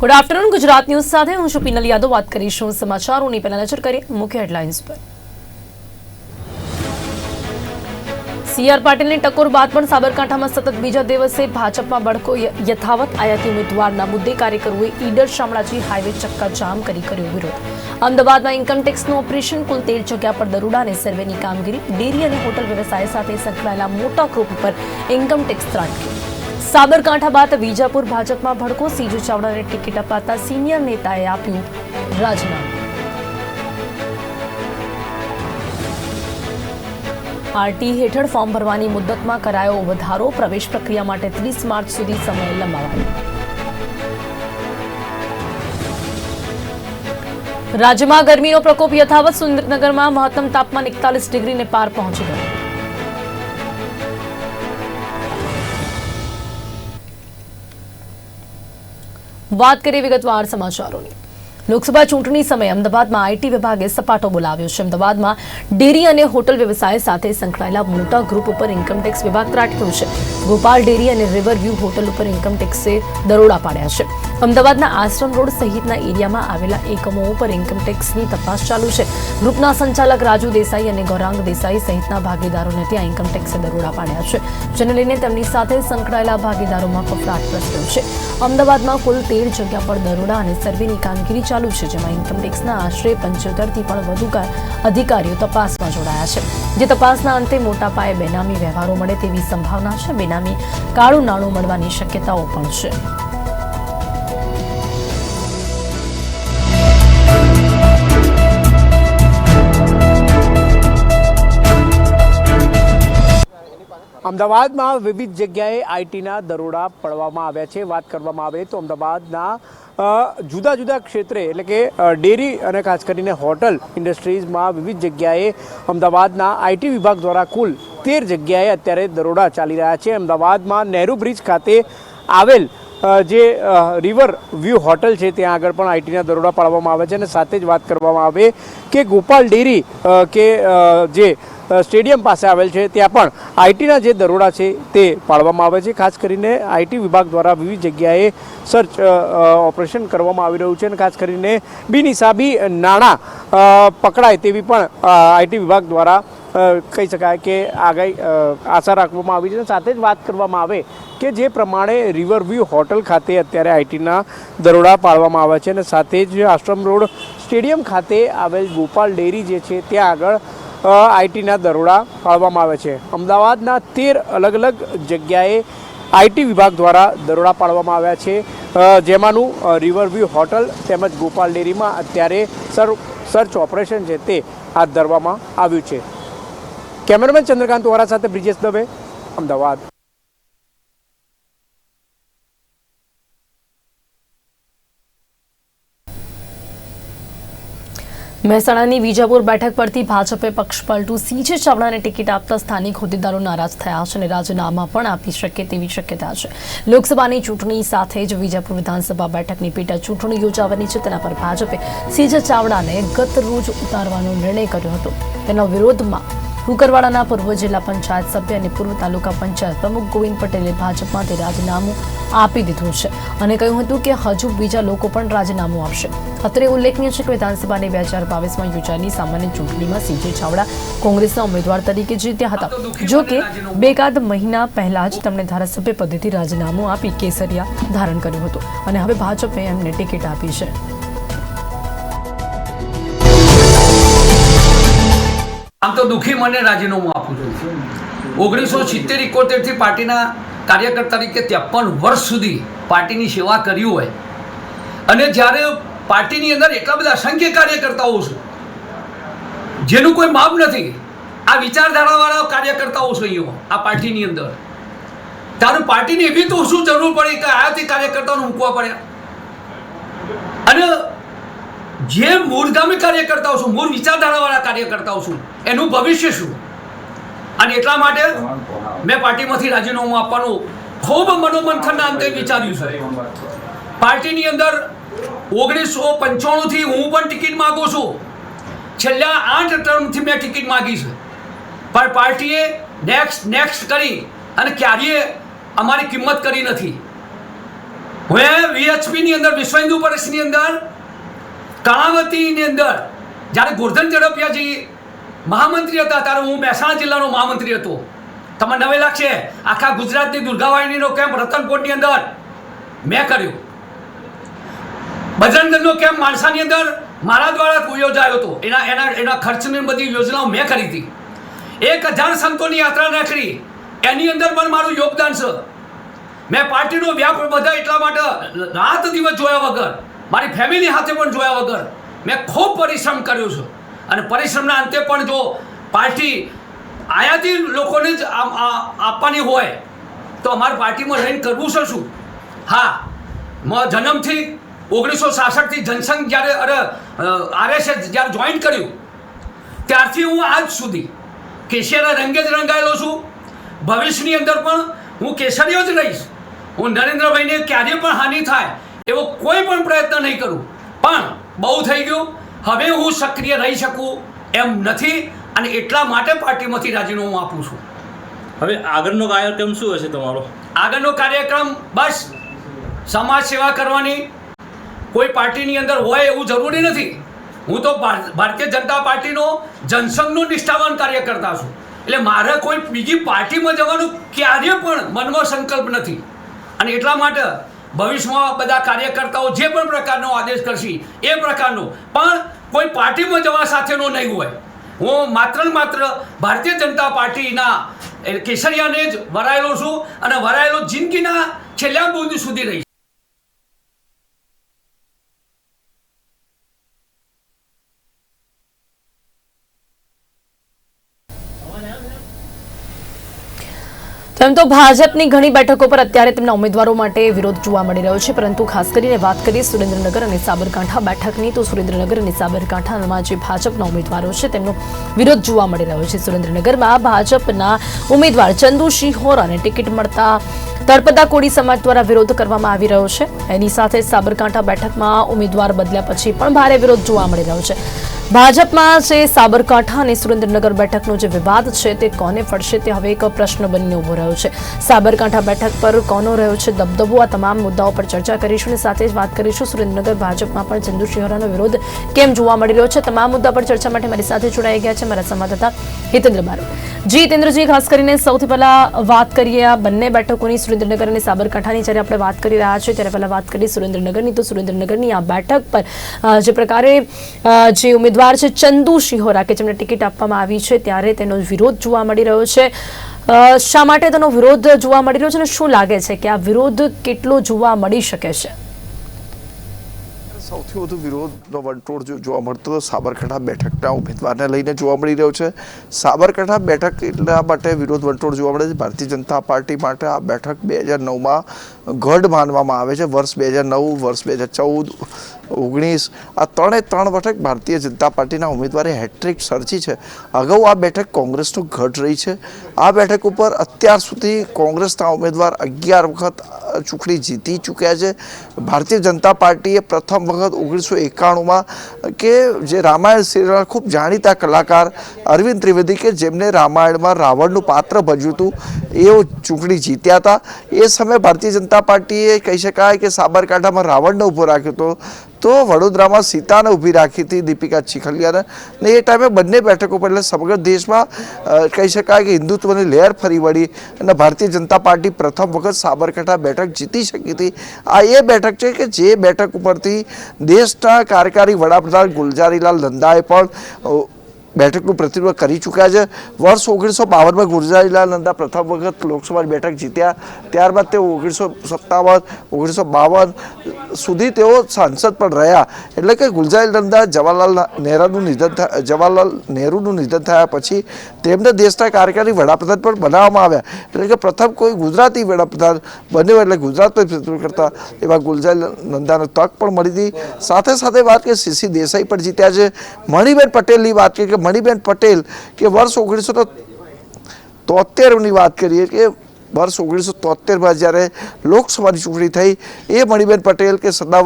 Good afternoon Gujarat news સાથે હું છું પિનલ યાદવ વાત કરીશું સમાચારોની પહેલા નજર કરીએ મુખ્ય હેડલાઇન્સ પર સીઆર પાટીલની ટકોર બાદ પણ સાબરકાંઠામાં સતત બીજા દિવસે ભાજપમાં બળકો ય- યથાવત આયાતી ઉમેદવારના મુદ્દે કાર્યકરોએ ઈડર શામળાજી હાઈવે ચક્કા જામ કરી કર્યો વિરોધ અમદાવાદમાં ઇન્કમટેક્સનું ઓપરેશન કુલ તેર જગ્યા પર દરોડા અને સર્વેની કામગીરી ડેરી અને હોટલ વ્યવસાય સાથે સંકળાયેલા મોટા ગ્રુપ પર ઇન્કમટેક્સ ત્રાટક્યું સાબરકાંઠા બાદ વિજાપુર ભાજપમાં ભડકો, સીજુ ચાવડાને ટિકિટ અપાતા સિનિયર નેતાએ આપ્યું રાજીનામું. આરટી હેઠળ ફોર્મ ભરવાની મુદ્દતમાં કરાયો વધારો, પ્રવેશ પ્રક્રિયા માટે ત્રીસ માર્ચ સુધી સમય લંબાવાયો. રાજ્યમાં ગરમીનો પ્રકોપ યથાવત, સુરેન્દ્રનગરમાં મહત્તમ તાપમાન એકતાલીસ ડિગ્રીને પાર પહોંચી ગયું. વાત કરીએ વિગતવાર સમાચારોની. લોકસભા ચૂંટણી સમયે અમદાવાદમાં આઈટી વિભાગે સપાટો બોલાવ્યો છે. અમદાવાદમાં ડેરી અને હોટલ વ્યવસાય સાથે સંકળાયેલા મોટા ગ્રુપ ઉપર ઇન્કમટેક્સ વિભાગ ત્રાટક્યું છે. ગોપાલ ડેરી અને રિવર વ્યૂ હોટલ ઉપર ઇન્કમટેક્સે દરોડા પાડ્યા છે. અમદાવાદના આશ્રમ રોડ સહિતના એરિયામાં આવેલા એકમો ઉપર ઇન્કમટેક્સની તપાસ ચાલુ છે. ગ્રુપના સંચાલક રાજુ દેસાઈ અને ગૌરાંગ દેસાઈ સહિતના ભાગીદારોને ત્યાં ઇન્કમટેક્સે દરોડા પાડ્યા છે, જેને લઈને તેમની સાથે સંકળાયેલા ભાગીદારોમાં ફફડાટ પ્રસર્યો છે. અમદાવાદમાં કુલ તેર જગ્યા પર દરોડા અને સર્વેની કામગીરી ચાલુ છે, જેમાં ઇન્કમટેક્સના આશરે પંચોતેરથી પણ વધુ અધિકારીઓ તપાસમાં જોડાયા છે. જે તપાસના અંતે મોટા પાયે બેનામી વ્યવહારો મળે તેવી સંભાવના છે. બેનામી કાળું નાણું મળવાની શક્યતાઓ પણ છે. અમદાવાદમાં વિવિધ જગ્યાએ આઈટીના દરોડા પડવામાં આવ્યા છે. વાત કરવામાં આવે તો અમદાવાદના જુદા જુદા ક્ષેત્રે એટલે કે ડેરી અને ખાસ કરીને હોટલ ઇન્ડસ્ટ્રીઝમાં વિવિધ જગ્યાએ અમદાવાદના આઈટી વિભાગ દ્વારા કુલ તેર જગ્યાએ અત્યારે દરોડા ચાલી રહ્યા છે. અમદાવાદમાં નહેરુ બ્રિજ ખાતે આવેલ જે રિવર વ્યૂ હોટલ છે, ત્યાં આગળ પણ આઈટીના દરોડા પાડવામાં આવે છે. અને સાથે જ વાત કરવામાં આવે કે ગોપાલ ડેરી કે જે સ્ટેડિયમ પાસે આવેલ છે. ત્યાં પણ આઈટીના જે દરોડા છે તે પાડવામાં આવે છે. ખાસ કરીને આઈટી વિભાગ દ્વારા વિવિધ જગ્યાએ સર્ચ ઓપરેશન કરવામાં આવી રહ્યું છે અને ખાસ કરીને બિનહિસાબી નાણાં પકડાય તેવી પણ આઈટી વિભાગ દ્વારા કહી શકાય કે આગાહી આશા રાખવામાં આવી છે અને સાથે જ વાત કરવામાં આવે કે જે પ્રમાણે રિવરવ્યૂ હોટલ ખાતે અત્યારે આઈટીના દરોડા પાડવામાં આવ્યા છે અને સાથે જ આશ્રમ રોડ સ્ટેડિયમ ખાતે આવેલ ગોપાલ ડેરી જે છે, ત્યાં આગળ આઈટીના દરોડા પાડવામાં આવે છે. અમદાવાદના તેર અલગ અલગ જગ્યાએ આઈટી વિભાગ દ્વારા દરોડા પાડવામાં આવ્યા છે. જેમાંનું રિવરવ્યૂ હોટલ તેમજ ગોપાલ ડેરીમાં અત્યારે સર, સર્ચ ઓપરેશન છે તે હાથ ધરવામાં આવ્યું છે. કેમેરામેન ચંદ્રકાંત વોરા સાથે બ્રિજેશ દવે, અમદાવાદ. મહેસાણાની વિજાપુર બેઠક પરથી ભાજપે પક્ષ પલટું સીજે ચાવડાને ટિકિટ આપતા સ્થાનિક હોદ્દેદારો નારાજ થયા છે અને રાજીનામા પણ આપી શકે તેવી શક્યતા છે. લોકસભાની ચૂંટણી સાથે જ વિજાપુર વિધાનસભા બેઠકની પેટા ચૂંટણી યોજાવાની છે. તેના પર ભાજપે સીજે ચાવડાને ગત રોજ ઉતારવાનો નિર્ણય કર્યો હતો. તેના વિરોધમાં કુકરવાડાના પૂર્વ જિલ્લા પંચાયત સભ્ય અને પૂર્વ તાલુકા પંચાયત પ્રમુખ ગોવિંદ પટેલે ભાજપમાંથી રાજીનામું આપી દીધું છે અને કહ્યું હતું કે હજુ બીજા લોકો પણ રાજીનામું આપશે. અત્રે ઉલ્લેખનીય છે કે વિધાનસભાની બે હજાર બાવીસમાં યોજાયેલી સામાન્ય ચૂંટણીમાં સીજે ચાવડા કોંગ્રેસના ઉમેદવાર તરીકે જીત્યા હતા. જો કે બેકાદ મહિના પહેલા જ તેમણે ધારાસભ્ય પદેથી રાજીનામું આપી કેસરિયા ધારણ કર્યું હતું અને હવે ભાજપે એમને ટિકિટ આપી છે. આમ તો દુઃખી મને રાજીનામું આપું છું. ઓગણીસો સિત્તેર ઇકોતેરથી પાર્ટીના કાર્યકર તરીકે ત્રેપન વર્ષ સુધી પાર્ટીની સેવા કરી હોય. અને જ્યારે પાર્ટીની અંદર એટલા બધા અસંખ્ય કાર્યકર્તાઓ છે, જેનું કોઈ માપ નથી, આ વિચારધારાવાળા કાર્યકર્તાઓ છે અહીંયા, આ પાર્ટીની અંદર. તારું પાર્ટીની એવી તો શું જરૂર પડી કે આયાથી કાર્યકર્તાઓને મૂકવા પડ્યા અને જે મૂળગામી કાર્યકર્તાઓ છું, મૂળ વિચારધારાવાળા કાર્યકર્તાઓ છું, એનું ભવિષ્ય શું? અને એટલા માટે મેં પાર્ટીમાંથી રાજીનામું આપવાનું ખૂબ મનોમંથનના અંતે વિચાર્યું છે. પાર્ટીની અંદર ઓગણીસો પંચાણુંથી હું પણ ટિકિટ માગું છું. છેલ્લા આઠ ટર્મથી મેં ટિકિટ માગી છે. પણ પાર્ટીએ નેક્સ્ટ નેક્સ્ટ કરી અને ક્યારેય અમારી કિંમત કરી નથી. હવે વીએચપીની અંદર, વિશ્વ હિન્દુ પરિષદની અંદર કર્ણાવતીની અંદર જ્યારે ગોરધન ઝડપિયાજી મહામંત્રી હતા, ત્યારે હું મહેસાણા જિલ્લાનો મહામંત્રી હતો. તમને નવે લાગશે આખા ગુજરાતની દુર્ગાવાહિનીનો કેમ્પ રતનકોટની અંદર મેં કર્યો. બજરંગ દળનો કેમ્પ માણસાની અંદર મારા દ્વારા યોજાયો હતો. એના એના એના ખર્ચની બધી યોજનાઓ મેં કરી હતી. એક હજાર સંતોની યાત્રા નાખી એની અંદર પણ મારું યોગદાન છે. મેં પાર્ટીનો વ્યાપ બધા એટલા માટે રાત દિવસ જોયા વગર મારી ફેમિલી સાથે પણ જોયા વગર મેં ખૂબ પરિશ્રમ કર્યો છે. અને પરિશ્રમના અંતે પણ જો પાર્ટી આયાતી લોકોને જ આપવાની હોય, તો અમારે પાર્ટીમાં રહીને કરવું છે શું? હા, મ જન્મથી ઓગણીસો સાસઠથી જનસંઘ જ્યારે, અરે આરએસએસ જ્યારે જોઈન કર્યું, ત્યારથી હું આજ સુધી કેશિયાના રંગે જ રંગાયેલો છું. ભવિષ્યની અંદર પણ હું કેસરીઓ જ રહીશ. હું નરેન્દ્રભાઈને ક્યારે પણ હાનિ થાય એવો કોઈ પણ પ્રયત્ન નહીં કરું. પણ બહુ થઈ ગયું. હવે હું સક્રિય રહી શકું એમ નથી અને એટલા માટે પાર્ટીમાંથી રાજીનામું આપું છું. હવે આગળનો કાર્યક્રમ શું હશે તમારો? આગળનો કાર્યક્રમ બસ સમાજ સેવા કરવાની. કોઈ પાર્ટીની અંદર હોય એવું જરૂરી નથી. હું તો ભાર- ભારતીય જનતા પાર્ટીનો જનસંઘનો નિષ્ઠાવાન કાર્યકર્તા છું. એટલે મારે કોઈ બીજી પાર્ટીમાં જવાનું ક્યારે પણ મનમાં સંકલ્પ નથી. અને એટલા માટે ભવિષ્યમાં બધા કાર્યકર્તાઓ જે પણ પ્રકારનો આદેશ કરશે, એ પ્રકારનો. પણ કોઈ પાર્ટીમાં જવા સાથેનો નહીં હોય. હું માત્ર માત્ર ભારતીય જનતા પાર્ટીના કેસરિયાને જ વરાયેલો છું અને વરાયેલો જિંદગીના છેલ્લા બુંદ સુધી રહીશ. તેમ તો ભાજપની ઘણી બેઠકો પર અત્યારે તેમના ઉમેદવારો માટે વિરોધ જોવા મળી રહ્યો છે. પરંતુ ખાસ કરીને વાત કરીએ સુરેન્દ્રનગર અને સાબરકાંઠા બેઠકની, તો સુરેન્દ્રનગર અને સાબરકાંઠામાં જે ભાજપના ઉમેદવારો છે, તેમનો વિરોધ જોવા મળી રહ્યો છે. સુરેન્દ્રનગરમાં ભાજપના ઉમેદવાર ચંદુ હોરાને ટિકિટ મળતા તળપદા કોળી સમાજ દ્વારા વિરોધ કરવામાં આવી રહ્યો છે. એની સાથે સાબરકાંઠા બેઠકમાં ઉમેદવાર બદલ્યા પછી પણ ભારે વિરોધ જોવા મળી રહ્યો છે. ભાજપમાં જે સાબરકાંઠા અને સુરેન્દ્રનગર બેઠકનો જે વિવાદ છે તે કોને ફળશે તે હવે એક પ્રશ્ન બનીને ઊભો રહ્યો છે. સાબરકાંઠા બેઠક પર કોનો રહ્યો છે દબદબો? આ તમામ મુદ્દાઓ પર ચર્ચા કરીશું અને સાથે જ વાત કરીશું. સુરેન્દ્રનગર ભાજપમાં પણ ચંદુ શિહોરાનો વિરોધ કેમ જોવા મળી રહ્યો છે? તમામ મુદ્દા પર ચર્ચા માટે મારી સાથે જોડાઈ ગયા છે મારા સંવાદદાતા હિતેન્દ્ર બારોટ જી, હિતેન્દ્રજી, ખાસ કરીને સૌથી પહેલા વાત કરીએ આ બંને બેઠકોની, સુરેન્દ્રનગર અને સાબરકાંઠાની. જ્યારે આપણે વાત કરી રહ્યા છીએ, ત્યારે પહેલા વાત કરીએ સુરેન્દ્રનગરની. તો સુરેન્દ્રનગરની આ બેઠક પર જે પ્રકારે જે ઉમેદવાર છે ચંદુ શિહોરા કે જેમને ટિકિટ આપવામાં આવી છે ત્યારે તેનો વિરોધ જોવા મળી રહ્યો છે. શા માટે તેનો વિરોધ જોવા મળી રહ્યો છે અને શું લાગે છે કે આ વિરોધ કેટલો જોવા મળી શકે છે? સૌથી વધુ વિરોધનો વંટોળ જો જોવા મળતો હતો સાબરકાંઠા બેઠકના ઉમેદવારને લઈને જોવા મળી રહ્યો છે. સાબરકાંઠા બેઠક એટલા માટે વિરોધ વંટોળ જોવા મળે છે. ભારતીય જનતા પાર્ટી માટે આ બેઠક બે હજાર નવમાં ગઢ માનવામાં આવે છે. વર્ષ બે હજાર નવ, વર્ષ બે હજાર ચૌદ ઓગણીસ. આ ત્રણે ત્રણ બેઠક ભારતીય જનતા પાર્ટીના ઉમેદવારે હેટ્રિક સર્જી છે. અગાઉ આ બેઠક કોંગ્રેસનું ઘટ રહી છે. આ બેઠક ઉપર અત્યાર સુધી કોંગ્રેસના ઉમેદવાર અગિયાર વખત ચૂંટણી જીતી ચૂક્યા છે. ભારતીય જનતા પાર્ટીએ પ્રથમ વખત ઓગણીસો એકાણુંમાં કે જે રામાયણ સિરિયલના ખૂબ જાણીતા કલાકાર અરવિંદ ત્રિવેદી કે જેમને રામાયણમાં રાવણનું પાત્ર ભજ્યું હતું, એઓ ચૂંટણી જીત્યા હતા. એ સમયે ભારતીય જનતા પાર્ટીએ કહી શકાય કે સાબરકાંઠામાં રાવણને ઊભો રાખ્યો હતો. તો વડોદરામાં સીતાને ઊભી રાખી હતી દીપિકા ચીખલિયાને. ને એ ટાઈમે બંને બેઠકો પર, એટલે સમગ્ર દેશમાં કહી શકાય કે હિન્દુત્વની લહેર ફરી વળી અને ભારતીય જનતા પાર્ટી પ્રથમ વખત સાબરકાંઠા બેઠક જીતી શકી હતી. આ એ બેઠક છે કે જે બેઠક ઉપરથી દેશના કાર્યકારી વડાપ્રધાન ગુલજારીલાલ નંદાએ પણ બેઠકનું પ્રતિનિધિત્વ કરી ચૂક્યા છે. વર્ષ ઓગણીસો બાવનમાં ગુરજારીલાલ નંદા પ્રથમ વખત લોકસભાની બેઠક જીત્યા. ત્યારબાદ તેઓ ઓગણીસો સત્તાવન, ઓગણીસો બાવન સુધી તેઓ સાંસદ પણ રહ્યા. એટલે કે ગુલજારી નંદા, જવાહરલાલ નહેરુનું નિધન જવાહરલાલ નહેરુનું નિધન થયા પછી તેમને દેશના કાર્યકારી વડાપ્રધાન પણ બનાવવામાં આવ્યા. એટલે કે પ્રથમ કોઈ ગુજરાતી વડાપ્રધાન બન્યો એટલે ગુજરાત પ્રતિનિધિત્વ કરતા એવા ગુલજારી નંદાને તક પણ મળી હતી. સાથે સાથે વાત કે સીસી દેસાઈ પણ જીત્યા છે. મણિબેન પટેલની વાત કે મણિબેન પટેલ કે વર્ષ ઓગણીસો તોતેરની વાત કરીએ કે વર્ષ ઓગણીસો તોતેરમાં જ્યારે લોકસભાની ચૂંટણી થઈ, એ મણિબેન પટેલ કે સરદાર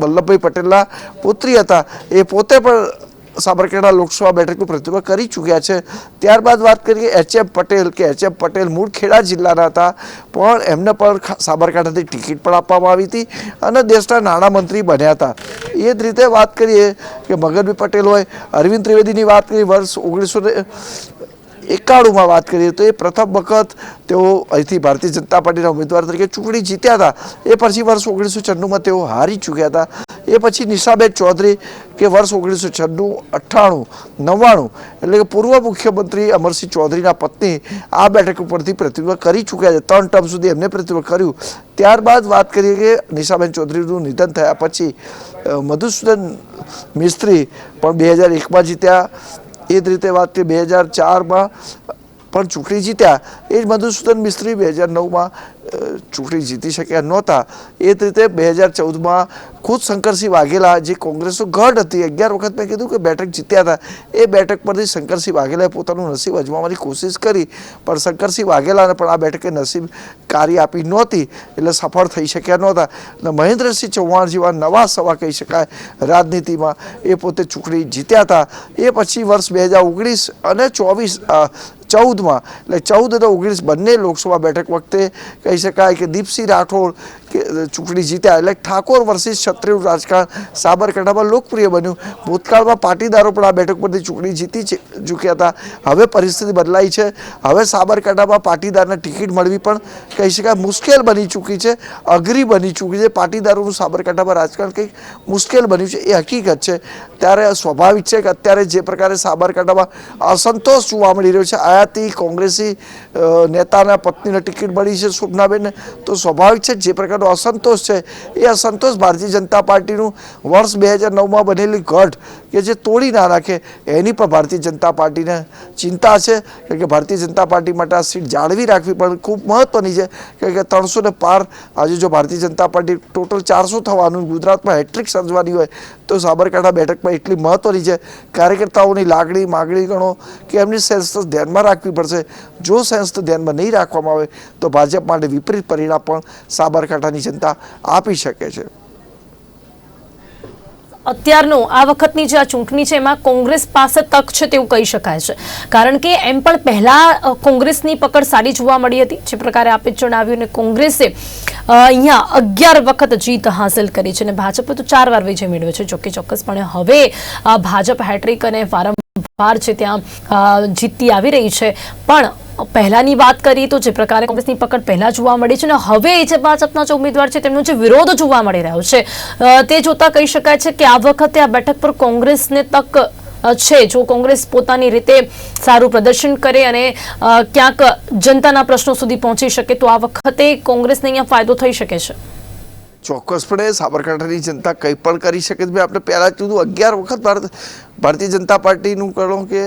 વલ્લભભાઈ પટેલના પુત્રી હતા, એ પોતે પણ સાબરકાંઠા લોકસભા બેઠકનું પ્રતિભા કરી ચૂક્યા છે. ત્યારબાદ વાત કરીએ એચ એમ પટેલ કે એચ એમ પટેલ મૂળ ખેડા જિલ્લાના હતા, પણ એમને પણ સાબરકાંઠાથી ટિકિટ પણ આપવામાં આવી હતી અને દેશના નાણામંત્રી બન્યા હતા. એ જ રીતે વાત કરીએ કે મગનભાઈ પટેલ હોય, અરવિંદ ત્રિવેદીની વાત કરીએ, વર્ષ ઓગણીસો એકાણુંમાં વાત કરીએ તો એ પ્રથમ વખત તેઓ અહીંથી ભારતીય જનતા પાર્ટીના ઉમેદવાર તરીકે ચૂંટણી જીત્યા હતા. એ પછી વર્ષ ઓગણીસો છન્નુંમાં તેઓ હારી ચૂક્યા હતા. એ પછી નિશાબેન ચૌધરી કે વર્ષ ઓગણીસો છન્નું, અઠ્ઠાણું, નવ્વાણું, એટલે કે પૂર્વ મુખ્યમંત્રી અમરસિંહ ચૌધરીના પત્ની આ બેઠક ઉપરથી પ્રતિનિધિત્વ કરી ચૂક્યા છે. ત્રણ ટર્મ સુધી એમને પ્રતિનિધિત્વ કર્યું. ત્યારબાદ વાત કરીએ કે નિશાબેન ચૌધરીનું નિધન થયા પછી મધુસૂદન મિસ્ત્રી પણ બે હજાર એકમાં જીત્યા. એ જ રીતે વાત કરીએ બે હજાર ચારમાં પણ ચૂંટણી જીત્યા. એ જ મધુસૂદન મિસ્ત્રી બે હજાર નવમાં ચૂંટણી જીતી શક્યા નહોતા. એ જ રીતે બે હજાર ચૌદમાં ખુદ શંકરસિંહ વાઘેલા, જે કોંગ્રેસનું ગઢ હતી, અગિયાર વખત મેં કીધું કે બેઠક જીત્યા હતા. એ બેઠક પરથી શંકરસિંહ વાઘેલાએ પોતાનું નસીબ અજમાવવાની કોશિશ કરી, પણ શંકરસિંહ વાઘેલાને પણ આ બેઠકે નસીબ કાર્ય આપી નહોતી, એટલે સફળ થઈ શક્યા નહોતા. અને મહેન્દ્રસિંહ ચૌહાણ જેવા નવા સવા કહી શકાય રાજનીતિમાં એ પોતે ચૂંટણી જીત્યા હતા. એ પછી વર્ષ બે હજાર ઓગણીસ અને ચોવીસ ચૌદમાં. એટલે ચૌદ અને ઓગણીસ બંને લોકસભા બેઠક વખતે કહી શકાય કે દીપસિંહ રાઠોડ કે ચૂંટણી જીત્યા. એટલે ઠાકોર વર્સિસ ક્ષત્રિય રાજકારણ સાબરકાંઠામાં લોકપ્રિય બન્યું. ભૂતકાળમાં પાટીદારો પણ આ બેઠક પરથી ચૂંટણી જીતી ચૂક્યા હતા. હવે પરિસ્થિતિ બદલાઈ છે. હવે સાબરકાંઠામાં પાટીદારને ટિકિટ મળવી પણ કહી શકાય મુશ્કેલ બની ચૂકી છે, અઘરી બની ચૂકી છે. પાટીદારોનું સાબરકાંઠામાં રાજકારણ કંઈક મુશ્કેલ બન્યું છે, એ હકીકત છે. ત્યારે સ્વાભાવિક છે કે અત્યારે જે પ્રકારે સાબરકાંઠામાં અસંતોષ જોવા મળી રહ્યો છે. આયાતી કોંગ્રેસી નેતાના પત્નીને ટિકિટ મળી છે શોભનાબેનને તો સ્વાભાવિક છે, જે પ્રકારનો અસંતોષ છે, એ અસંતોષ ભારતીય જનતા પાર્ટીનું વર્ષ બે હજાર નવમાં બનેલી ગઢ કે જે તોડી ના રાખે, એની પણ ભારતીય જનતા પાર્ટીને ચિંતા છે. કારણ કે ભારતીય જનતા પાર્ટી માટે આ સીટ જાળવી રાખવી પણ ખૂબ મહત્ત્વની છે. કારણ કે ત્રણસો ને પાર આજે જો ભારતીય જનતા પાર્ટી ટોટલ ચારસો થવાનું, ગુજરાતમાં હેટ્રિક સર્જવાની હોય, તો સાબરકાંઠા બેઠકમાં એટલી મહત્ત્વની છે. કાર્યકર્તાઓની લાગણી, માગણી ગણો કે એમની સેન્સ તો ધ્યાનમાં રાખવી પડશે. જો સેન્સ તો ધ્યાનમાં નહીં રાખવામાં આવે, તો ભાજપ માટે વિપરીત પરિણામ પણ સાબરકાંઠાની જનતા આપી શકે છે. અત્યારનું આ વખતની જે આ ચૂંટણી છે, એમાં કોંગ્રેસ પાસે તક છે તેવું કહી શકાય છે. કારણ કે એમ પણ પહેલા કોંગ્રેસની પકડ સારી જોવા મળી હતી. જે પ્રકારે આપે જણાવ્યું ને કોંગ્રેસે અહીંયા અગિયાર વખત જીત હાંસલ કરી છે અને ભાજપે તો ચાર વાર વિજય મેળવ્યો છે. જોકે ચોક્કસપણે હવે ભાજપ હેટ્રિક અને વારંવાર છે ત્યાં જીતતી આવી રહી છે. પણ પહેલાની વાત કરીએ તો જે પ્રકારે કોંગ્રેસની પકડ પહેલા જોવા મળી છે અને હવે જે ભાજપના જે ઉમેદવાર છે તેમનો જે વિરોધ જોવા મળી રહ્યો છે તે જોતા કહી શકાય છે કે આ વખતે આ બેઠક પર કોંગ્રેસને તક છે. જો કોંગ્રેસ પોતાની રીતે સારું પ્રદર્શન કરે અને ક્યાંક જનતાના પ્રશ્નો સુધી પહોંચી શકે, તો આ વખતે કોંગ્રેસને અહીંયા ફાયદો થઈ શકે છે. ચોક્કસપણે સાબરકાંઠાની જનતા કંઈ પણ કરી શકે છે. મેં આપણે પહેલાં કીધું, અગિયાર વખત ભારત, ભારતીય જનતા પાર્ટીનું કહો કે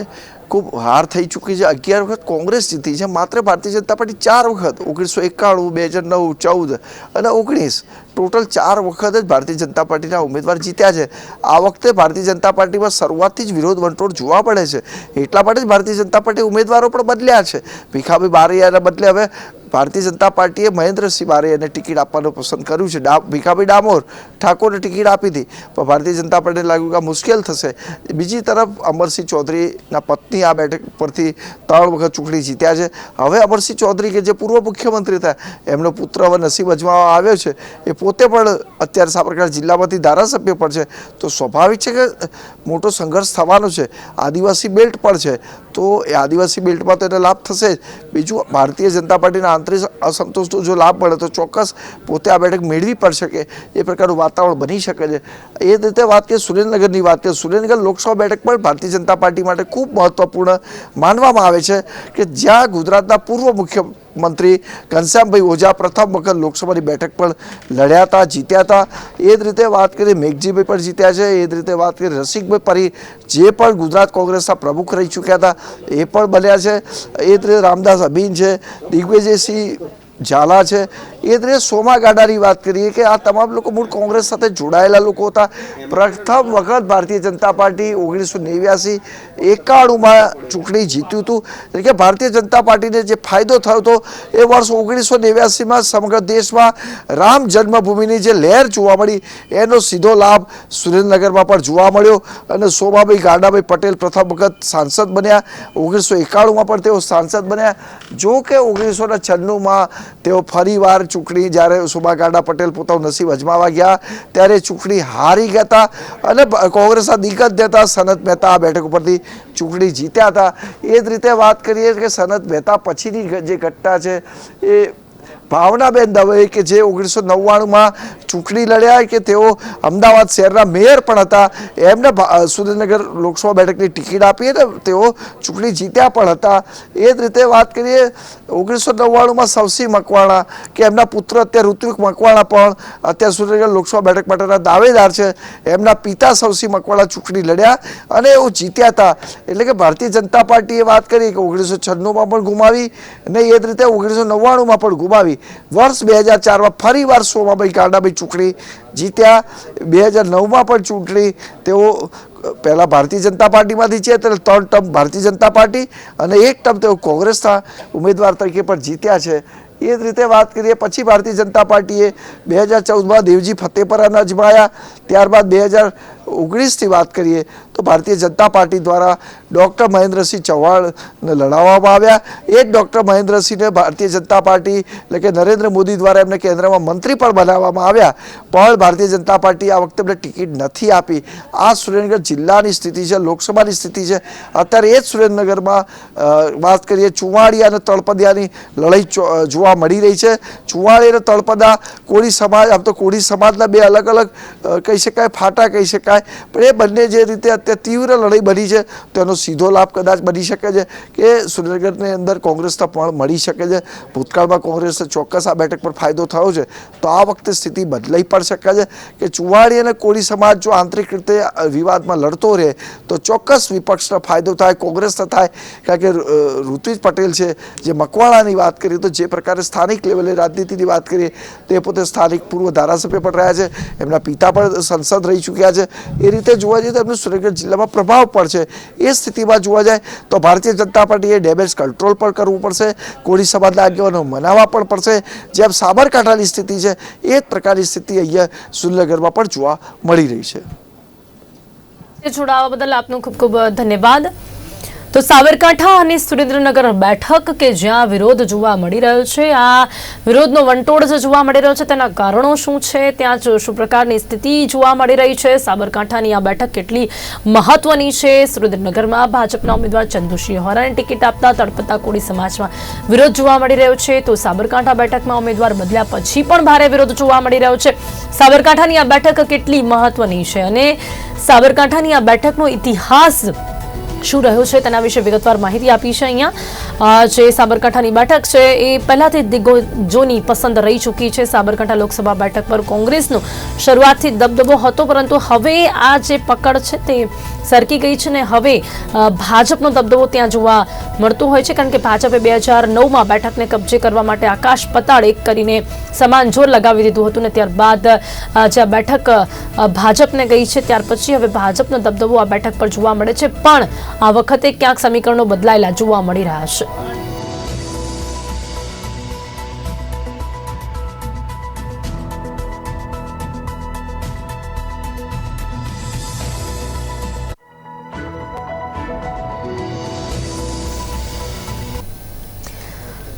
ખૂબ હાર થઈ ચૂકી છે. અગિયાર વખત કોંગ્રેસ જીતી છે. માત્ર ભારતીય જનતા પાર્ટી ચાર વખત, ઓગણીસો એકાણું, બે હજાર નવ, ચૌદ અને ઓગણીસ. ટોટલ ચાર વખત જ ભારતીય જનતા પાર્ટીના ઉમેદવાર જીત્યા છે. આ વખતે ભારતીય જનતા પાર્ટીમાં શરૂઆતથી જ વિરોધ વંટોળ જોવા મળે છે. એટલા માટે જ ભારતીય જનતા પાર્ટી ઉમેદવારો પણ બદલ્યા છે. ભીખાભાઈ બારૈયાના બદલે હવે ભારતીય જનતા પાર્ટીએ મહેન્દ્રસિંહ બારૈયાને ટિકિટ આપવાનું પસંદ કર્યું છે. ડા ભીખાભાઈ ડામોર ઠાકોરને ટિકિટ આપી હતી. પણ ભારતીય જનતા પાર્ટીને લાગ્યું કે મુશ્કેલ થશે. બીજી તરફ અમરસિંહ ચૌધરીના પત્ની આ બેઠક પરથી ત્રણ વખત ચૂંટણી જીત્યા છે. હવે અમરસિંહ ચૌધરી કે જે પૂર્વ મુખ્યમંત્રી હતા, એમનો પુત્ર હવે નસીબ અજમાવવા આવ્યો છે. એ પોતે પણ અત્યારે સાબરકાંઠા જિલ્લામાંથી ધારાસભ્ય પણ છે. તો સ્વાભાવિક છે કે મોટો સંઘર્ષ થવાનો છે. આદિવાસી બેલ્ટ પણ છે. તો એ આદિવાસી બેલ્ટમાં તો એને લાભ થશે જ. બીજું, ભારતીય જનતા પાર્ટીના આંતરિક અસંતોષનો જો લાભ મળે તો ચોક્કસ પોતે આ બેઠક મેળવી પણ શકે, એ પ્રકારનું વાતાવરણ બની શકે છે. એ જ રીતે વાત કરીએ સુરેન્દ્રનગરની વાત કરીએ, સુરેન્દ્રનગર લોકસભા બેઠક પણ ભારતીય જનતા પાર્ટી માટે ખૂબ મહત્વપૂર્ણ માનવામાં આવે છે કે જ્યાં ગુજરાતના પૂર્વ મુખ્યમંત્રી ઘનશ્યામભાઈ ઓઝા પ્રથમ વખત લોકસભાની બેઠક પણ લડ્યા હતા, જીત્યા હતા. એ જ રીતે વાત કરીએ મેઘજીભાઈ પણ જીત્યા છે, એ જ રીતે વાત કરીએ રસિકભાઈ પરી, જે પણ ગુજરાત કોંગ્રેસના પ્રમુખ રહી ચૂક્યા હતા, એ પણ બન્યા છે. એ જ રીતે રામદાસ અભિન છે, દિગ્વિજયસિંહ ઝાલા છે એ રીતે સોમા ગાડાની વાત કરીએ કે આ તમામ લોકો મૂળ કોંગ્રેસ સાથે જોડાયેલા લોકો હતા. પ્રથમ વખત ભારતીય જનતા પાર્ટી ઓગણીસો નેવ્યાસી એકાણુંમાં ચૂંટણી જીત્યું હતું. એટલે કે ભારતીય જનતા પાર્ટીને જે ફાયદો થયો હતો એ વર્ષ ઓગણીસો નેવ્યાસીમાં સમગ્ર દેશમાં રામ જન્મભૂમિની જે લહેર જોવા મળી, એનો સીધો લાભ સુરેન્દ્રનગરમાં પણ જોવા મળ્યો અને સોમાભાઈ ગાડાભાઈ પટેલ પ્રથમ વખત સાંસદ બન્યા. ઓગણીસો એકાણુંમાં પણ તેઓ સાંસદ બન્યા. જો કે ઓગણીસો છન્નુંમાં તેઓ ફરીવાર ચૂંટણી જ્યારે સુભાકાંડા પટેલ પોતાનું નસીબ અજમાવા ગયા, ત્યારે ચૂંટણી હારી ગયા હતા અને કોંગ્રેસના દિગ્ગજ નેતા સનત મહેતા આ બેઠક ઉપરથી ચૂંટણી જીત્યા હતા. એ જ રીતે વાત કરીએ કે સનત મહેતા પછીની જે ઘટના છે એ ભાવનાબેન દવે કે જે ઓગણીસો નવ્વાણુંમાં ચૂંટણી લડ્યા કે તેઓ અમદાવાદ શહેરના મેયર પણ હતા. એમને સુરેન્દ્રનગર લોકસભા બેઠકની ટિકિટ આપી અને તેઓ ચૂંટણી જીત્યા પણ હતા. એ જ રીતે વાત કરીએ, ઓગણીસો નવ્વાણુંમાં સવસી મકવાણા કે એમના પુત્ર અત્યારે ઋત્વિક મકવાણા પણ અત્યારે સુરેન્દ્રનગર લોકસભા બેઠક માટેના દાવેદાર છે. એમના પિતા સવસી મકવાણા ચૂંટણી લડ્યા અને એઓ જીત્યા હતા. એટલે કે ભારતીય જનતા પાર્ટીએ વાત કરી કે ઓગણીસો છન્નુંમાં પણ ગુમાવી અને એ જ રીતે ઓગણીસો નવ્વાણુંમાં પણ ગુમાવી. વર્ષ બે હજાર ચારમાં ફરીવાર સોમાભાઈ કાંડાભાઈ ચૂંટણી જીત્યા. બે હજાર નવમાં પણ ચૂંટણી તેઓ પહેલાં ભારતીય જનતા પાર્ટીમાંથી છે, ત્યારે ત્રણ ટર્મ ભારતીય જનતા પાર્ટી અને એક ટર્મ તેઓ કોંગ્રેસના ઉમેદવાર તરીકે પણ જીત્યા છે. એ જ રીતે વાત કરીએ, પછી ભારતીય જનતા પાર્ટીએ બે હજાર ચૌદમાં દેવજી ફતેપરાને અજમાયા. ત્યારબાદ બે હજાર ઓગણીસથી વાત કરીએ તો ભારતીય જનતા પાર્ટી દ્વારા ડૉક્ટર મહેન્દ્રસિંહ ચૌહાણને લડાવવામાં આવ્યા. એ જ ડૉક્ટર મહેન્દ્રસિંહને ભારતીય જનતા પાર્ટી એટલે કે નરેન્દ્ર મોદી દ્વારા એમને કેન્દ્રમાં મંત્રી પણ બનાવવામાં આવ્યા. પણ ભારતીય જનતા પાર્ટી આ વખતે એમને ટિકિટ નથી આપી. આ સુરેન્દ્રનગર જિલ્લાની સ્થિતિ છે, લોકસભાની સ્થિતિ છે. અત્યારે એ જ સુરેન્દ્રનગરમાં વાત કરીએ ચુવાડિયા અને તળપદિયાની લડાઈ જોવા મળી રહી છે. ચુવાડી અને તળપદા કોળી સમાજ, આમ તો કોળી સમાજના બે અલગ અલગ કહી શકાય, ફાટા કહી શકાય. પણ એ બંને જે રીતે અત્યારે તીવ્ર લડાઈ બની છે, તો એનો સીધો લાભ કદાચ બની શકે છે કે સુરેન્દ્રનગરની અંદર કોંગ્રેસના પણ મળી શકે છે. ભૂતકાળમાં કોંગ્રેસને ચોક્કસ આ બેઠક પર ફાયદો થયો છે. તો આ વખતે સ્થિતિ બદલાઈ પણ શકે છે કે ચુવાડી અને કોળી સમાજ જો આંતરિક રીતે વિવાદમાં લડતો રહે, તો ચોક્કસ વિપક્ષનો ફાયદો થાય, કોંગ્રેસને થાય. કારણ કે ઋતુજ પટેલ છે, જે મકવાણાની વાત કરીએ તો જે પ્રકારે સ્થાનિક લેવલે રાજનીતિની વાત કરીએ તે પોતે સ્થાનિક પૂર્વ ધારાસભ્ય પણ રહ્યા છે. એમના પિતા પણ સંસદ રહી ચૂક્યા છે. એ રીતે જોવા જઈએ તો એમનું સુરેન્દ્રનગર જિલ્લામાં પ્રભાવ પડશે એ સ્થિતિમાં જોવા જાય તો ભારતીય જનતા પાર્ટીએ ડેમેજ કંટ્રોલ પણ કરવું પડશે. કોળી સમાજના આગેવાનો મનાવવા પણ પડશે. જેમ સાબરકાંઠાની સ્થિતિ છે, એ જ પ્રકારની સ્થિતિ અહીંયા સુરેન્દ્રનગરમાં પણ જોવા મળી રહી છે. જોડાવા બદલ આપનો ખૂબ ખૂબ ધન્યવાદ. તો સાબરકાંઠા અને સુરેન્દ્રનગર બેઠક કે જ્યાં વિરોધ જોવા મળી રહ્યો છે? આ વિરોધનો વંટોળ જે જોવા મળી રહ્યો છે, તેના કારણો શું છે? ત્યાં શું પ્રકારની સ્થિતિ જોવા મળી રહી છે? સાબરકાંઠાની આ બેઠક કેટલી મહત્વની છે? સુરેન્દ્રનગરમાં ભાજપના ઉમેદવાર ચંદુસિંહ હોરાને ટિકિટ આપતા તળપતા કોળી સમાજમાં વિરોધ જોવા મળી રહ્યો છે. તો સાબરકાંઠા બેઠકમાં ઉમેદવાર બદલ્યા પછી પણ ભારે વિરોધ જોવા મળી રહ્યો છે. સાબરકાંઠાની આ બેઠક કેટલી મહત્વની છે? અને સાબરકાંઠાની આ બેઠકનો ઇતિહાસ શું રહ્યો છે તેના વિશે વિગતવાર માહિતી આપી છે અહીંયા. જે સાબરકાંઠાની બેઠક છે એ પહેલાથી દિગ્ગજોની પસંદ રહી ચૂકી છે. સાબરકાંઠા લોકસભા બેઠક પર કોંગ્રેસનો શરૂઆતથી દબદબો હતો, પરંતુ હવે આ જે પકડ છે તે સરકી ગઈ છે ને હવે ભાજપનો દબદબો ત્યાં જોવા મળતો હોય છે, કારણ કે ભાજપે બે હજાર નવમાં બેઠકને કબજે કરવા માટે આકાશ પતાળ એક કરીને સમાન જોર લગાવી દીધું હતું ને ત્યારબાદ જે આ બેઠક ભાજપને ગઈ છે, ત્યાર પછી હવે ભાજપનો દબદબો આ બેઠક પર જોવા મળે છે. પણ આ વખતે ક્યાંક સમીકરણો બદલાયેલા જોવા મળી રહ્યા છે.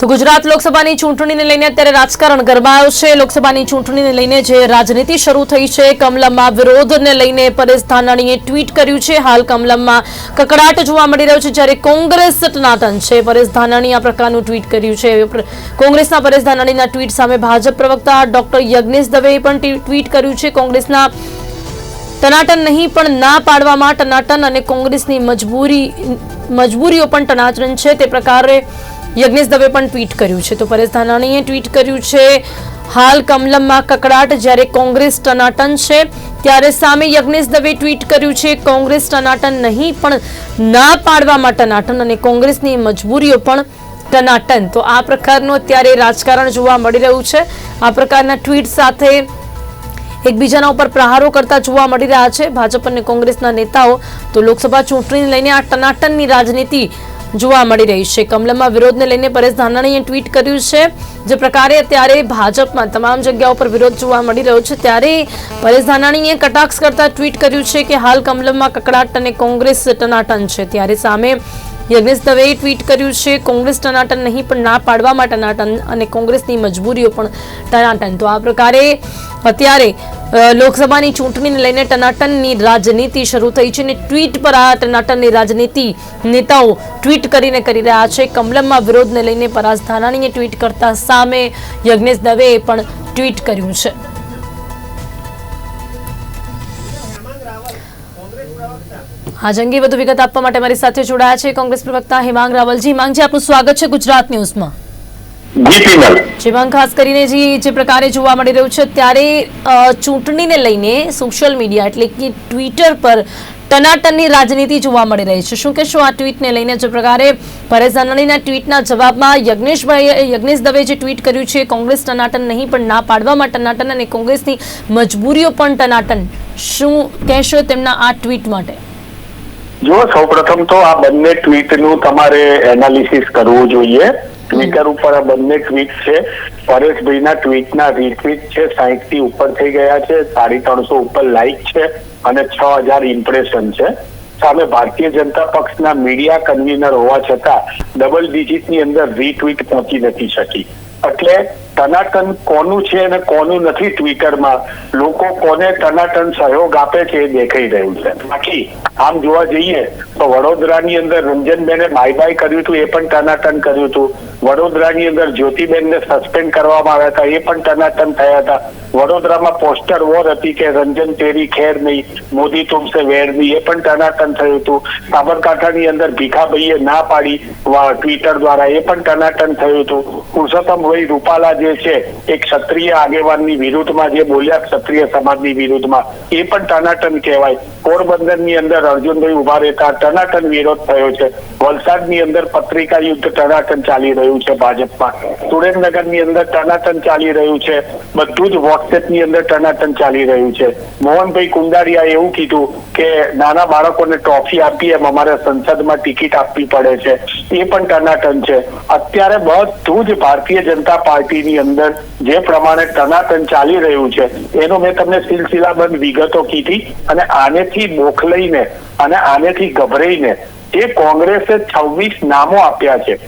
તો ગુજરાત લોકસભાની ચૂંટણીને લઈને અત્યારે રાજકારણ ગરમાયો છે. લોકસભાની ચૂંટણીને લઈને જે રાજનીતિ શરૂ થઈ છે, કમલમમાં વિરોધને લઈને પરેશ ધાનાણીએ ટ્વીટ કર્યું છે. હાલ કમલમમાં કકડાટ જોવા મળી રહ્યો છે જ્યારે કોંગ્રેસ ટનાટન છે. પરેશ ધાનાણી આ પ્રકારનું ટ્વીટ કર્યું છે. કોંગ્રેસના પરેશ ધાનાણીના ટ્વીટ સામે ભાજપ પ્રવક્તા ડોક્ટર યજ્ઞેશ દવેએ પણ ટ્વીટ કર્યું છે કોંગ્રેસના ટનાટન નહીં, પણ ના પાડવામાં ટનાટન અને કોંગ્રેસની મજબૂરી, મજબૂરીઓ પણ ટનાટન છે. તે પ્રકારે યજ્ઞેશ દવે પણ ટ્વીટ કર્યું છે. તો પરેશ ધાનાણીએ ટ્વીટ કર્યું છે, હાલ કમલમમાં કકડાટ જ્યારે કોંગ્રેસ ટનાટન છે, ત્યારે સામે યજ્ઞેશ દવે ટ્વીટ કર્યું છે, કોંગ્રેસ ટનાટન નહીં, પણ ના પાડવામાં ટનાટન અને કોંગ્રેસની મજબૂરીઓ પણ ટનાટન. તો આ પ્રકારનું અત્યારે રાજકારણ જોવા મળી રહ્યું છે. આ પ્રકારના ટ્વીટ સાથે એકબીજાના ઉપર પ્રહારો કરતા જોવા મળી રહ્યા છે. ભાજપ અને કોંગ્રેસના નેતાઓ તો લોકસભા ચૂંટણીને લઈને આ ટનાટનની રાજનીતિ જોવા મળી રહી છે. કમલમમાં વિરોધને લઈને પરેશ ધાનાણીએ ટ્વીટ કર્યું છે જે પ્રકારે અત્યારે ભાજપમાં તમામ જગ્યાઓ પર વિરોધ જોવા મળી રહ્યો છે. ત્યારે પરેશ ધાનાણીએ કટાક્ષ કરતા ટ્વીટ કર્યું છે કે હાલ કમલમમાં કકડાટ અને કોંગ્રેસ ટનાટન છે. ત્યારે સામે યજ્ઞેશ દવેએ ટ્વીટ કર્યું છે, કોંગ્રેસ ટનાટન નહીં, પણ ના પાડવામાં ટનાટન અને કોંગ્રેસની મજબૂરીઓ પણ ટનાટન. તો આ પ્રકારે અત્યારે લોકસભાની ચૂંટણીને લઈને ટનાટનની રાજનીતિ શરૂ થઈ છે અને ટ્વીટ પર આ ટનાટનની રાજનીતિ નેતાઓ ટ્વીટ કરીને કરી રહ્યા છે. કમલમમાં વિરોધને લઈને પરાસ ધાનાણીએ ટ્વીટ કરતા સામે યજ્ઞેશ દવેએ પણ ટ્વીટ કર્યું છે. આજ જંગી વધુ વિગત આપવા માટે મારી સાથે જોડાયા છે કોંગ્રેસ પ્રવક્તા હિમાંગ રાવલજી. હિમાંગજી આપનું સ્વાગત છે ગુજરાત ન્યૂઝમાં. જી ખાસ કરીને જે જે પ્રકારે જોવા મળી રહ્યું છે ત્યારે ચૂંટણીને લઈને સોશિયલ મીડિયા એટલે કે ટ્વિટર પર ટનાટનની રાજનીતિ જોવા મળી રહી છે. શું કહેશો આ ટ્વીટને લઈને? જે પ્રકારે પરેશ ધાનાણીના ટ્વીટના જવાબમાં યજ્ઞેશભાઈ યજ્ઞેશ દવે જે ટ્વીટ કર્યું છે કોંગ્રેસ ટનાટન નહીં પણ ના પાડવામાં ટનાટન અને કોંગ્રેસની મજબૂરીઓ પણ ટનાટન. શું કહેશો તેમના આ ટ્વીટ માટે? જો સૌપ્રથમ તો આ બંને ટ્વીટનું તમારે એનાલિસિસ કરવું જોઈએ. ટ્વિટર ઉપર આ બંને ટ્વીટ છે. પરેશભાઈના ટ્વીટના રીટ્વીટ છે. સાહીઠથી ઉપર થઈ ગયા છે. સાડી ત્રણસો ઉપર લાઈક છે અને છ હજાર ઇમ્પ્રેશન છે. સામે ભારતીય જનતા પક્ષના મીડિયા કન્વીનર હોવા છતાં ડબલ ડિજિટની અંદર રીટ્વીટ પહોંચી નથી શકી. એટલે ટનાટન કોનું છે અને કોનું નથી ટ્વિટરમાં? લોકો કોને ટનાટન સહયોગ આપે છે એ દેખાઈ રહ્યું છે. બાકી, આમ જોવા જઈએ, તો વડોદરાની અંદર રંજનબેને બાય બાય કર્યું હતું, એ પણ ટનાટન કર્યું હતું. વડોદરાની અંદર જ્યોતિબેનને સસ્પેન્ડ કરવામાં આવ્યા હતા, એ પણ ટનાટન થયા હતા. વડોદરામાં પોસ્ટર વોર હતી કે રંજન તેરી ખેર નહીં, મોદી તુમસે વેર નહીં, એ પણ ટનાટન થયું હતું. સાબરકાંઠાની અંદર ભીખાભાઈએ ના પાડી ટ્વિટર દ્વારા એ પણ ટનાટન થયું હતું. પુરુષોત્તમભાઈ રૂપાલા જે છે એ ક્ષત્રિય આગેવાનની વિરુદ્ધમાં જે બોલ્યા, ક્ષત્રિય સમાજની વિરુદ્ધમાં, એ પણ ટનાટન કહેવાય. પોરબંદરની અંદર અર્જુનભાઈ ઊભા રહેતા, ટનાટન વિરોધ થયો છે. વલસાડની અંદર પત્રિકા યુદ્ધ ટનાટન ચાલી રહ્યું છે ભાજપમાં. સુરેન્દ્રનગરની અંદર ટનાટન ચાલી રહ્યું છે. બધું જ વોટ્સએપની અંદર ટનાટન ચાલી રહ્યું છે. મોહનભાઈ કુંડારિયાએ એવું કીધું કે નાના બાળકોને ટ્રોફી આપી એમ અમારે સંસદમાં ટિકિટ આપવી પડે છે. એ પણ ટનાટન છે. અત્યારે બધું જ ભારતીય જનતા પાર્ટીની અંદર જે પ્રમાણે તનાતન ચાલી રહ્યું છે, એનો મેં તમને સિલસિલાબંધ વિગતો કીધી અને આનેથી બોખલાઈને અને આનેથી ગભરાઈને જે કોંગ્રેસે છવ્વીસ નામો આપ્યા છે.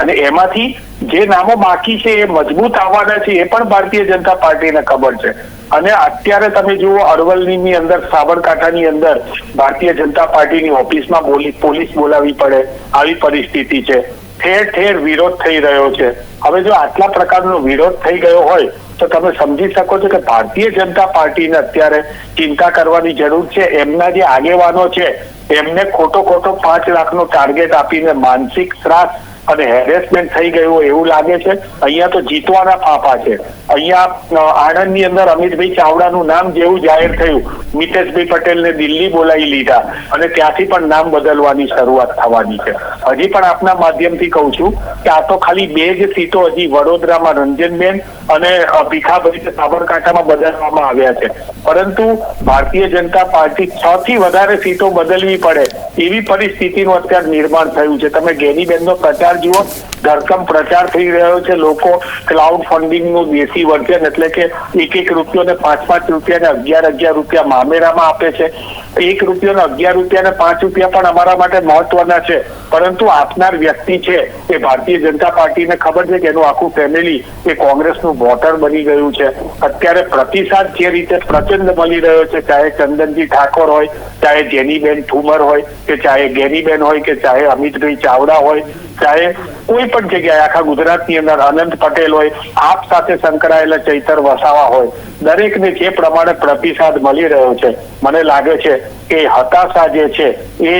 અને એમાંથી જે નામો બાકી છે એ મજબૂત આવવાના છે, એ પણ ભારતીય જનતા પાર્ટીને ખબર છે. અને અત્યારે તમે જુઓ અરવલ્લીની અંદર, સાબરકાંઠાની અંદર ભારતીય જનતા પાર્ટીની ઓફિસમાં બોલી પોલીસ બોલાવી પડે, આવી પરિસ્થિતિ છે. ઠેર ઠેર વિરોધ થઈ રહ્યો છે. હવે જો આટલા પ્રકારનો વિરોધ થઈ ગયો હોય, તો તમે સમજી શકો છો કે ભારતીય જનતા પાર્ટીને અત્યારે ચિંતા કરવાની જરૂર છે. એમના જે આગેવાનો છે, એમને ખોટો ખોટો પાંચ લાખનો ટાર્ગેટ આપીને માનસિક ત્રાસ અને હેરેસમેન્ટ થઈ ગયું એવું લાગે છે? અહીંયા તો જીતવાના ફાફા છે. અહીંયા આણંદની અંદર અમિતભાઈ ચાવડાનું નામ જેવું જાહેર થયું. મિતેશભાઈ પટેલને દિલ્હી બોલાવી લીધા અને ત્યાંથી પણ નામ બદલવાની શરૂઆત થવાની છે. હજી પણ આપના માધ્યમથી કહું છું કે આ તો ખાલી બે જ સીટો હજી વડોદરામાં રંજનબેન અને ભીખાભાઈ સાબરકાંઠામાં બદલવામાં આવ્યા છે. પરંતુ ભારતીય જનતા પાર્ટી છ થી વધારે સીટો બદલવી પડે એવી પરિસ્થિતિનું અત્યારે નિર્માણ થયું છે. તમે ગેનીબેનનો પ્રચાર જુઓ ધરકમ પ્રચાર થઈ રહ્યો છે, લોકો ક્લાઉડ ફંડિંગનું દેશી વર્જન એટલે કે એક એક રૂપિયો ને પાંચ પાંચ રૂપિયા ને અગિયાર અગિયાર રૂપિયા મામેરામાં આપે છે. એક રૂપિયો ને અગિયાર રૂપિયા ને પાંચ રૂપિયા પણ અમારા માટે મહત્વના છે. પરંતુ આપનાર વ્યક્તિ છે એ ભારતીય જનતા પાર્ટીને ખબર છે કે એનું આખું ફેમિલી એ કોંગ્રેસનું વોટર બની ગયું છે. અત્યારે પ્રતિસાદ જે રીતે પ્રચંડ મળી રહ્યો છે, ચાહે ચંદનજી ઠાકોર હોય, ચાહે જેનીબેન ઠુમર હોય, કે ચાહે ગેનીબેન હોય, કે ચાહે અમિતભાઈ ચાવડા હોય, ચાહે કોઈ પણ જગ્યાએ આખા ગુજરાતની અંદર અનંત પટેલ હોય, આપ સાથે સંકળાયેલા ચૈતર વસાવા હોય, દરેકને જે પ્રમાણે પ્રતિસાદ મળી રહ્યો છે મને લાગે છે કે હતાશા જે છે એ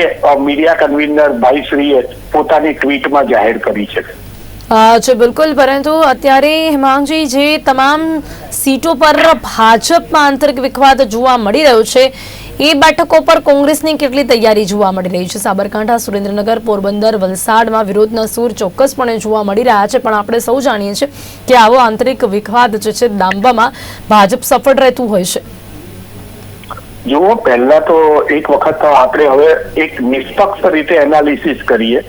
મીડિયા કન્વીનર ભાઈશ્રીએ પોતાની ટ્વીટમાં જાહેર કરી છે. છે બિલકુલ. પરંતુ અત્યારે હિમાંગજી, જે તમામ સીટો પર ભાજપમાં આંતરિક વિખવાદ જોવા મળી રહ્યો છે, એ બેઠકો પર કોંગ્રેસની કેટલી તૈયારી જોવા મળી રહી છે? સાબરકાંઠા, સુરેન્દ્રનગર, પોરબંદર, વલસાડમાં વિરોધના સૂર ચોક્કસપણે જોવા મળી રહ્યા છે. પણ આપણે સૌ જાણીએ છીએ કે આવો આંતરિક વિખવાદ જે છે દાંબામાં ભાજપ સફળ રહેતું હોય છે. જુઓ પહેલા તો એક વખત આપણે હવે એક નિષ્પક્ષ રીતે એનાલિસિસ કરીએ.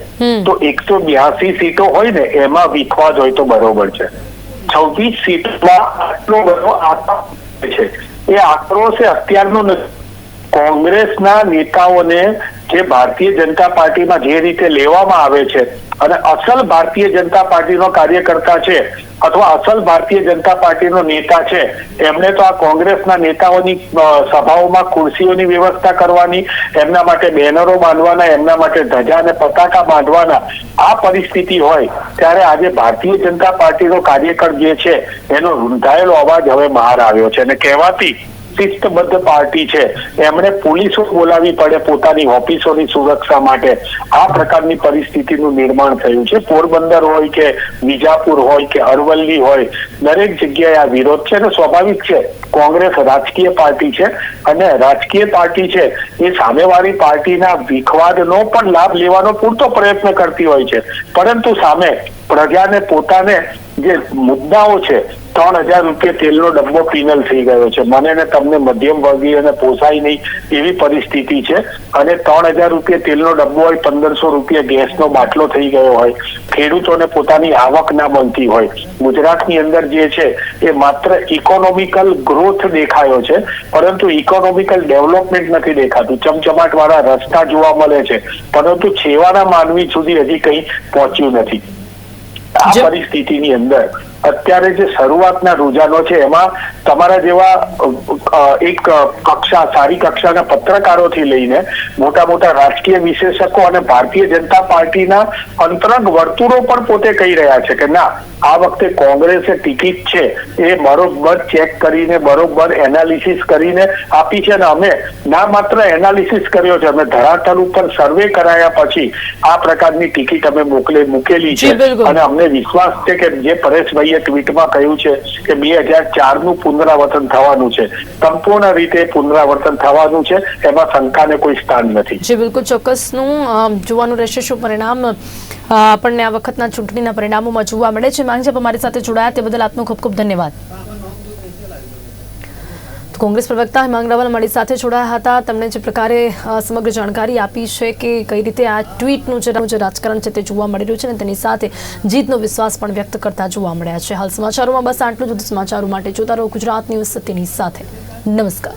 તો એકસો બ્યાસી સીટો હોય ને એમાં વિખવાદ હોય તો બરોબર છે. છવ્વીસ સીટમાં આટલો બધો આક્રોશ છે. એ આક્રોશ એ અત્યારનો નથી. કોંગ્રેસના નેતાઓને જે ભારતીય જનતા પાર્ટીમાં જે રીતે લેવામાં આવે છે અને અસલ ભારતીય જનતા પાર્ટીનો કાર્યકર્તા છે અથવા અસલ ભારતીય જનતા પાર્ટીનો નેતા છે, એમને તો આ કોંગ્રેસના નેતાઓની સભાઓમાં ખુરશીઓની વ્યવસ્થા કરવાની, એમના માટે બેનરો બાંધવાના, એમના માટે ધજા અને પતાકા બાંધવાના, આ પરિસ્થિતિ હોય, ત્યારે આજે ભારતીય જનતા પાર્ટીનો કાર્યકર જે છે, એનો રૂંધાયેલો અવાજ હવે બહાર આવ્યો છે. અને કહેવાતી શિસ્તબદ્ધ પાર્ટી છે. એમણે પોલીસો બોલાવી પડે પોતાની ઓફિસોની સુરક્ષા માટે. આ પ્રકારની પરિસ્થિતિનું નિર્માણ થયું છે. પોરબંદર હોય કે વિજાપુર હોય કે અરવલ્લી હોય, દરેક જગ્યાએ આ વિરોધ છે અને સ્વાભાવિક છે. કોંગ્રેસ રાજકીય પાર્ટી છે અને રાજકીય પાર્ટી છે એ સામેવાળી પાર્ટીના વિખવાદનો પણ લાભ લેવાનો પૂરતો પ્રયત્ન કરતી હોય છે. પરંતુ સામે પ્રજાને પોતાને જે મુદ્દાઓ છે, ત્રણ હજાર રૂપિયા તેલનો ડબ્બો પીનલ થઈ ગયો છે. મને ને તમને મધ્યમ વર્ગીયને પોસાય નહીં એવી પરિસ્થિતિ છે. અને ત્રણ હજાર રૂપિયા તેલનો ડબ્બો હોય, પંદરસો રૂપિયા ગેસનો બાટલો થઈ ગયો હોય, ખેડૂતોને પોતાની આવક ના બનતી હોય. ગુજરાતની અંદર જે છે, એ માત્ર ઇકોનોમિકલ ગ્રોથ દેખાયો છે, પરંતુ ઇકોનોમિકલ ડેવલપમેન્ટ નથી દેખાતું. ચમચમાટ વાળા રસ્તા જોવા મળે છે, પરંતુ છેવાડા માનવી સુધી હજી કંઈ પહોંચ્યું નથી. આ પરિસ્થિતિની અંદર અત્યારે જે શરૂઆતના રૂઝાનો છે એમાં તમારા જેવા એક કક્ષા સારી કક્ષાના પત્રકારોથી લઈને મોટા મોટા રાજકીય વિશેષકો અને ભારતીય જનતા પાર્ટીના અંતરંગ વર્તુળો પણ પોતે કહી રહ્યા છે કે ના આ વખતે કોંગ્રેસે ટિકિટ છે એ બરોબર ચેક કરીને બરોબર એનાલિસિસ કરીને આપી છે અને અમે ના માત્ર એનાલિસિસ કર્યો છે અમે ધરાતલ ઉપર સર્વે કરાયા પછી આ પ્રકારની ટિકિટ અમે મોકલે મૂકેલી છે. અને અમને વિશ્વાસ છે કે જે પરેશભાઈએ ટ્વીટમાં કહ્યું છે કે બે હજાર ચારનું પુનરાવર્તન થવાનું છે. સંપૂર્ણ રીતે પુનરાવર્તન થવાનું છે. એમાં શંકાને કોઈ સ્થાન નથી. જે, બિલકુલ. ચોક્કસનું જોવાનું રહેશે શું પરિણામ? આપણને આ વખતના ચૂંટણીના પરિણામોમાં જોવા મળે છે. માંગ છે અમારી સાથે જોડાયા. તે બદલ આપનો ખૂબ ખૂબ ધન્યવાદ. કોંગ્રેસ પ્રવક્તા હિમાંગ રાવલ અમારી સાથે જોડાયા હતા. તેમણે જે પ્રકારે સમગ્ર જાણકારી આપી છે કે કઈ રીતે આ ટ્વીટનું જે રાજકારણ છે તે જોવા મળી રહ્યું છે અને તેની સાથે જીતનો વિશ્વાસ પણ વ્યક્ત કરતા જોવા મળ્યા છે. હાલ સમાચારોમાં બસ આટલું જ. સમાચારો માટે જોતા રહો ગુજરાત ન્યૂઝ સત્યની સાથે. નમસ્કાર.